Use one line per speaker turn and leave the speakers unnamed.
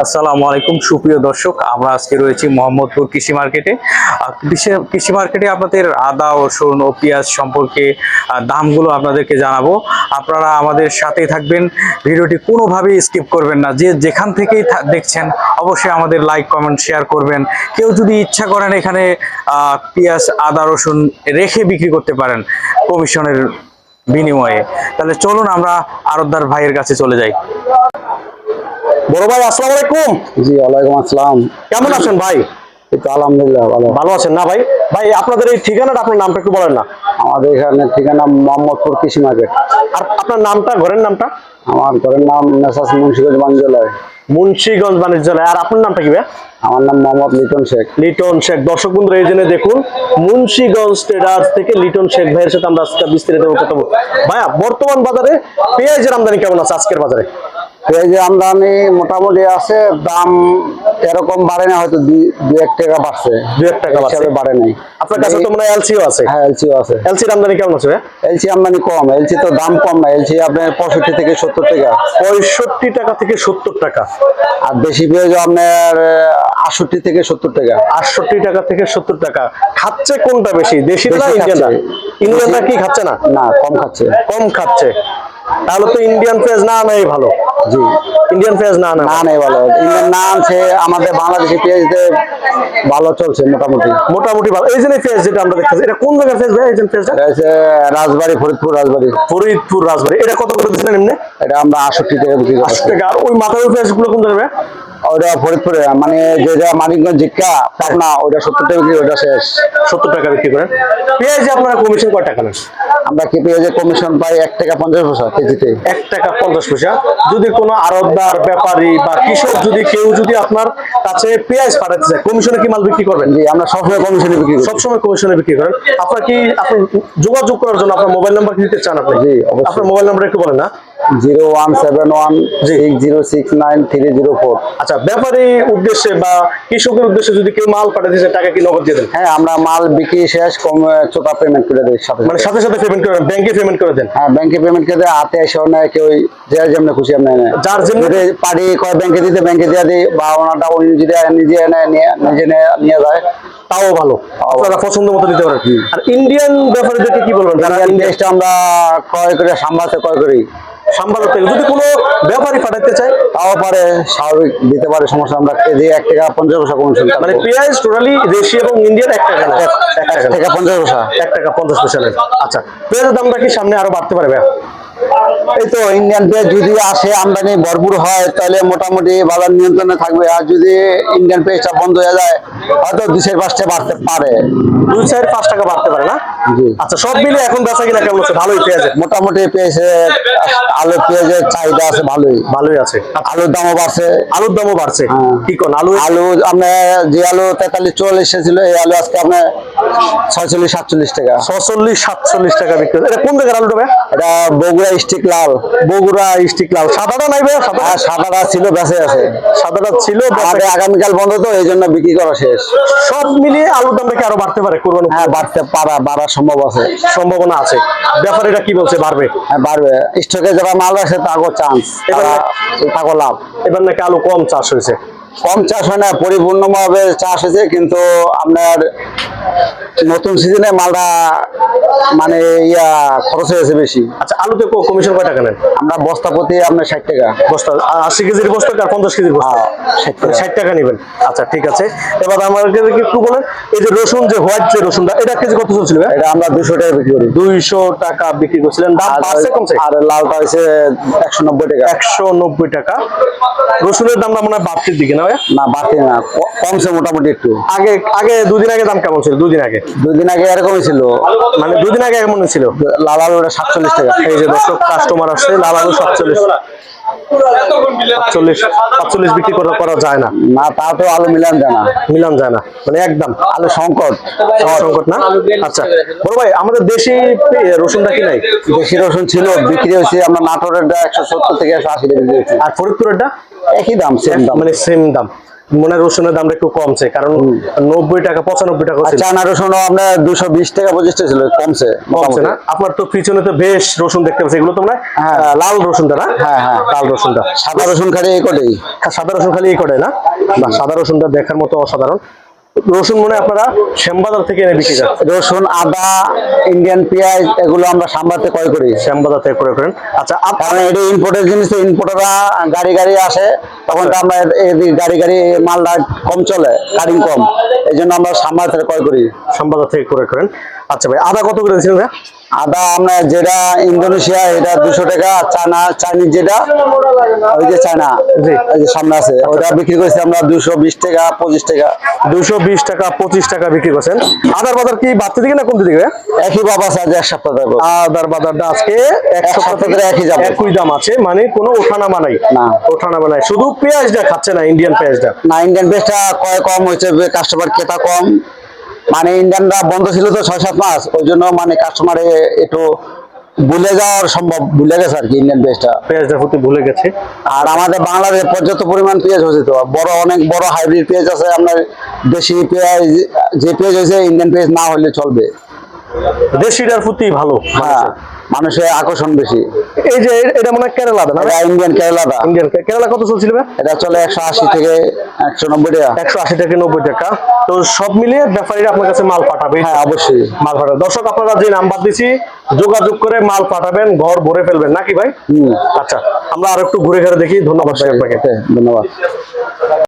আসসালামু আলাইকুম, সুপ্রিয় দর্শক। আমরা আজকে রয়েছি মোহাম্মদপুর কৃষি মার্কেটে। কৃষি- মার্কেটে আপনাদের আদা, রসুন ও পেঁয়াজ সম্পর্কে দামগুলো আপনাদেরকে জানাব। আপনারা আমাদের সাথেই থাকবেন। ভিডিওটি কোনোভাবেই স্কিপ করবেন না। যে যেখান থেকেই দেখছেন, অবশ্যই আমাদের লাইক, কমেন্ট, শেয়ার করবেন। কেউ যদি ইচ্ছা করেন এখানে পেঁয়াজ, আদা, রসুন রেখে বিক্রি করতে পারেন কমিশনের বিনিময়ে। তাহলে চলুন আমরা আরতদার ভাইয়ের কাছে চলে যাই।
বড় ভাই আসসালামু আলাইকুম।
জি ওয়ালাইকুম আসসালাম।
কেমন আছেন ভাই?
আলহামদুলিল্লাহ ভালো।
ভালো আছেন না ভাই? ভাই আপনাদের এই ঠিকানাটা আপনার নামটা একটু বলেন না।
আমাদের এখানে ঠিকানা মোহাম্মদপুর কৃষি মার্কেট।
আর আপনার নামটা ঘরের নামটা?
আমার ঘরের নাম মেসাস মুন্সিগঞ্জ বাঞ্জলায়
মুন্সিগঞ্জ বাণিজ্যালয়। আর আপনার নামটা কি ভাই?
আমার নাম মোহাম্মদ লিটন শেখ।
লিটন শেখ। দর্শক বন্ধুরা এই জন্য দেখুন মুন্সিগঞ্জ ট্রেডার্স থেকে লিটন শেখ ভাইয়ের সাথে আমরা আজকে বিস্তারিত কথা বলব। ভাইয়া বর্তমান বাজারে পেঁয়াজের আমদানি কেমন আছে আজকের বাজারে?
পেঁয়াজের আমদানি মোটামুটি আছে দাম এরকম বাড়ে না হয়তো দু এক টাকা বাড়ছে।
দু এক টাকা।
হিসাবে বাড়ে নাই।
আপনার কাছে তো মনে হয় এলসিও আছে।
হ্যাঁ এলসিও আছে।
এলসির আমদানি কেমন আছে
এলসি আমদানি কম এলসি তো দাম কম না এলসি আপনার পঁয়ষট্টি থেকে সত্তর টাকা।
পঁয়ষট্টি টাকা থেকে সত্তর টাকা।
আর দেশি পেঁয়াজ আপনার আটষট্টি থেকে সত্তর টাকা।
আটষট্টি টাকা থেকে সত্তর টাকা। খাচ্ছে কোনটা বেশি দেশি না ইন্ডিয়ানটা। ইন্ডিয়ানটা কি খাচ্ছে না?
না কম খাচ্ছে।
কম খাচ্ছে। তাহলে তো ইন্ডিয়ান পেঁয়াজ না নাই ভালো।
জি।
ইন্ডিয়ান পেঁয়াজ না না।
নেই ভালো। ইন্ডিয়ান না আনছে আমাদের বাংলাদেশি পেঁয়াজতে ভালো চলছে মোটামুটি।
মোটামুটি ভালো। এই যে পেঁয়াজ যেটা আমরা দেখতেছি এটা কোন জায়গার পেঁয়াজ ভাই এই যে পেঁয়াজটা
রাজবাড়ি ফরিদপুর রাজবাড়ি।
ফরিদপুর রাজবাড়ি। এটা কত করে দিচ্ছিলেন এমনি?
এটা আমরা আটষট্টি টাকা বিক্রি
আশি টাকা। আর ওই মাথার পেঁয়াজগুলো কোন জায়গায়
ওটা ফরিদপুরে মানে যেটা মানিকগঞ্জ জিক্কা পাবনা ওটা সত্তর টাকা বিক্রি ওটা শেষ।
সত্তর টাকা বিক্রি করেন। পেঁয়াজে আপনারা কমিশন কয় টাকা নেন?
আমরা কি পেঁয়াজের কমিশন পাই এক টাকা পঞ্চাশ পয়সা কেজিতে।
এক টাকা পঞ্চাশ পয়সা। যদি কোনো আড়তদার ব্যাপারী বা কৃষক যদি কেউ যদি আপনার কাছে পেঁয়াজ পাঠাতে চায় কমিশনে কি মাল বিক্রি করবেন?
জি আমরা সবসময় কমিশনে বিক্রি করি।
সবসময় কমিশনে বিক্রি করেন। আপনার কি আপনি যোগাযোগ করার জন্য আপনার মোবাইল নাম্বার কি দিতে চান আপনি?
জি, অবশ্যই।
আপনার মোবাইল নাম্বার একটু বলেন না।
Zero one seven one six zero six nine three zero four.
আচ্ছা ব্যাপারী উদ্দেশ্যে বা কৃষকের উদ্দেশ্যে যদি কেউ মাল পাঠাতে চায় টাকা কি নগদ দিয়ে দেন?
হ্যাঁ আমরা মাল বিক্রি শেষ কম চোটা পেমেন্ট করে দিই সাথে
মানে
সাথে।
সাথে সাথে পেমেন্ট করে ব্যাংকে পেমেন্ট করে দেন?
হ্যাঁ ব্যাংকে পেমেন্ট করে দেয় হাতে এসে নেয় কেউ যে যেমন খুশি আপনি নেয়
যার যেমনি-
যদি পার্টি কয় ব্যাংকে দিতে ব্যাংকে দিয়ে দিই বা ওনারটা উনি যদি নিজে নিয়ে নিজে নিয়ে- যায়
তাও ভালো। আপনারা পছন্দ মতো পারেন। আর ইন্ডিয়ান ব্যাপারীদেরকে কি বলবেন? যারা
আমরা ক্রয় করে সাম্বাতে ক্রয় করি।
থেকে যদি কোনো ব্যাপারী পাঠাতে চায়
তাও পারে স্বাভাবিক দিতে পারে সমস্যা আমরা কেজি এক টাকা পঞ্চাশ পয়সা কমিশন
মানে পেঁয়াজ টোটালি দেশি এবং ইন্ডিয়ান এক টাকা এক টাকা
পঞ্চাশ পয়সা।
এক টাকা পঞ্চাশ পয়সা আচ্ছা পেঁয়াজের দামটা কি সামনে আরও বাড়তে
এই তো ইন্ডিয়ান পেঁয়াজ যদি আসে আমদানি ভরপুর হয় তাহলে মোটামুটি বাজার নিয়ন্ত্রণে থাকবে। আর যদি ইন্ডিয়ান পেঁয়াজটা বন্ধ হয়ে যায় হয়তো দুই চার পাঁচটা বাড়তে পারে।
দুই চার পাঁচ টাকা বাড়তে পারে না। আচ্ছা সব মিলে এখন বেচা কিনা কেমন হচ্ছে? ভালোই পেঁয়াজের?
মোটামুটি পেঁয়াজের আলু পেঁয়াজের চাহিদা আছে ভালোই।
ভালোই আছে।
আলুর দামও বাড়ছে।
আলুর দামও বাড়ছে।
হ্যাঁ।
কি কোন আলু?
আলু আপনার যে আলু তেতাল্লিশ চুয়াল্লিশ ছিল এই আলু আজকে আপনার ছয়চল্লিশ সাতচল্লিশ টাকা।
ছচল্লিশ সাতচল্লিশ টাকা বিক্রি। এটা কোন জায়গার আলুটা ভাই?
এটা বগুড়া স্টিক লাল।
বগুড়া স্টিক লাল। সাদাটা নাই ভাই? সাদা
সাদাটা ছিল বেঁচে আছে।
সাদাটা ছিল
আমাদের আগামীকাল বন্ধ তো এই জন্য বিক্রি করা শেষ।
সব মিলিয়ে আলুর দামটা কি আরও বাড়তে পারে কোরবানি।
হ্যাঁ বাড়তে পারা বাড়ার সম্ভব আছে
সম্ভাবনা আছে। ব্যাপারীরা কি বলছে বাড়বে?
হ্যাঁ বাড়বে। স্টকে যারা মাল রাখছে তাগো চান্স
এবার-
তাগো লাভ।
এবার নাকি আলু কম চাষ হয়েছে।
কম চাষ হয় না পরিপূর্ণভাবে চাষ হয়েছে কিন্তু আপনার নতুন সিজনে মালটা মানে ইয়া খরচ হয়েছে বেশি।
আচ্ছা আলুতে কমিশন কয় টাকা নেন?
আমরা বস্তা প্রতি আপনার ষাট টাকা।
বস্তা আশি কেজির বস্তা আর পঞ্চাশ কেজির বস্তা?
হ্যাঁ, ষাট টাকা।
নেবেন। আচ্ছা ঠিক আছে। এবার আমাকে একটু বলেন এই যে রসুন যে হোয়াইট যে রসুনটা এটা কেজি কত চলছিল
এটা আমরা দুশো টাকা বিক্রি করি।
দুইশো টাকা বিক্রি করছিলেন। দাম
আর
বাড়ছে কমছে?
আর লালটা হয়েছে একশো নব্বই টাকা।
একশো নব্বই টাকা। রসুনের দাম আমরা বাড়তির দিকে না? ভাই
না বাড়তি না কমছে মোটামুটি একটু।
আগে আগে দুদিন আগে দাম কেমন ছিল? দুদিন আগে?
দুদিন আগে এরকমই ছিল।
মানে দুদিন আগে কেমন ছিল?
লাল আলুটা সাতচল্লিশ টাকা।
এই যে দর্শক কাস্টমার আসছে লাল আলু সাতচল্লিশ। সাতচল্লিশ সাতচল্লিশ বিক্রি করা করা যায় না।
না তা আলু মিলান যায় না।
মিলান যায় না। মানে একদম।
আলু সংকট।
সংকট না? আচ্ছা। বড় ভাই আমাদের দেশি রসুনটা কি নাই?
দেশি রসুন ছিল বিক্রি হয়েছে আমরা নাটোরের একশো সত্তর থেকে একশো আশি বিক্রি হয়েছে
আর ফরিদপুরেরটা?
একই দাম সেম দাম।
মানে সেম দাম। মনে রসুনের দামটা একটু কমছে কারণ নব্বই টাকা পঁচানব্বই টাকা
চানা রসুন আপনার দুশো বিশ টাকা পঁচিশ ছিল কমছে
কমছে না? আপনার তো পিছনে তো বেশ রসুন দেখতে পাচ্ছি এগুলো তোমরা
হ্যাঁ।
লাল রসুনটা না?
হ্যাঁ, হ্যাঁ।
লাল রসুনটা।
সাদা রসুন খালি এই কটেই।
হ্যাঁ, সাদা রসুন খালি এই কটাই না? সাদা রসুনটা দেখার মতো অসাধারণ। রসুন মনে আপনারা শ্যামবাজার থেকে এনে বিক্রি করেন।
রসুন আদা ইন্ডিয়ান পেঁয়াজ এগুলো আমরা সাম্বারতে ক্রয় করি।
শ্যামবাজার থেকে ক্রয় করেন। আচ্ছা আপনারা
কারণ এটি ইম্পোর্টের জিনিস তো ইম্পোর্টাররা গাড়ি গাড়ি আসে তখন তো আমরা এদিকে গাড়ি গাড়ি মালটা কম চলে কারিং কম। এই জন্য আমরা শ্যামবাজার থেকে ক্রয় করি।
শ্যামবাজার থেকে ক্রয় করেন। আচ্ছা ভাই আদা কত করে দিচ্ছেন ভাই?
আদা আমরা যেটা ইন্দোনেশিয়া এটা দুশো টাকা চাইনিজ যেটা ওই যে চায়না। এই যে সামনে আছে ওটা বিক্রি করেছি আমরা দুশো বিশ টাকা পঁচিশ টাকা।
দুশো বিশ টাকা পঁচিশ টাকা বিক্রি করছেন। আদার বাজার কি বাড়তে দিকে না কমতে দিকে?
একই বাপ আছে আজ এক সপ্তাহ
আদার বাজারটা আজকে এক সপ্তাহ
ধরে একই যাবে।
একই দাম আছে মানে কোনো ওঠানামা নাই।
না।
ওঠানামা নাই শুধু পেঁয়াজটা খাচ্ছে না ইন্ডিয়ান পেঁয়াজটা।
না ইন্ডিয়ান পেস্টটা কয় কম হয়েছে কাস্টমার ক্রেতা কম? মানে ইন্ডিয়ানরা বন্ধ ছিল তো ছয় সাত মাস ওই জন্য মানে কাস্টমারে একটু ভুলে যাওয়ার সম্ভব ভুলে গেছে আর কি ইন্ডিয়ান পেঁয়াজটা
পেঁয়াজটা প্রতি ভুলে গেছে।
আর আমাদের বাংলাদেশে পর্যাপ্ত পরিমাণ পেঁয়াজ হয়েছে তো। বড় অনেক বড় হাইব্রিড পেঁয়াজ আছে আপনার দেশি পেঁয়াজ যে পেঁয়াজ হয়েছে ইন্ডিয়ান পেঁয়াজ না হলে চলবে।
দেশিটার প্রতি ভালো
হ্যাঁ মানুষের। আকর্ষণ বেশি।
এই যে এটা মনে হয় কেরালাতে না?
ইন্ডিয়ান কেরালাটা।
ইন্ডিয়ান কেরালা কত চলছিল
এটা চলে একশো আশি থেকে একশো নব্বই টাকা।
একশো আশি থেকে নব্বই টাকা। তো সব মিলিয়ে ব্যাপারীরা আপনার কাছে মাল পাঠাবে।
হ্যাঁ অবশ্যই।
মাল পাঠাবে। দর্শক আপনারা যে নাম্বার দিছি যোগাযোগ করে মাল পাঠাবেন ঘর ভরে ফেলবেন। নাকি ভাই?
হুম।
আচ্ছা আমরা আর একটু ঘুরে ঘুরে দেখি। ধন্যবাদ আপনাকে।
ধন্যবাদ।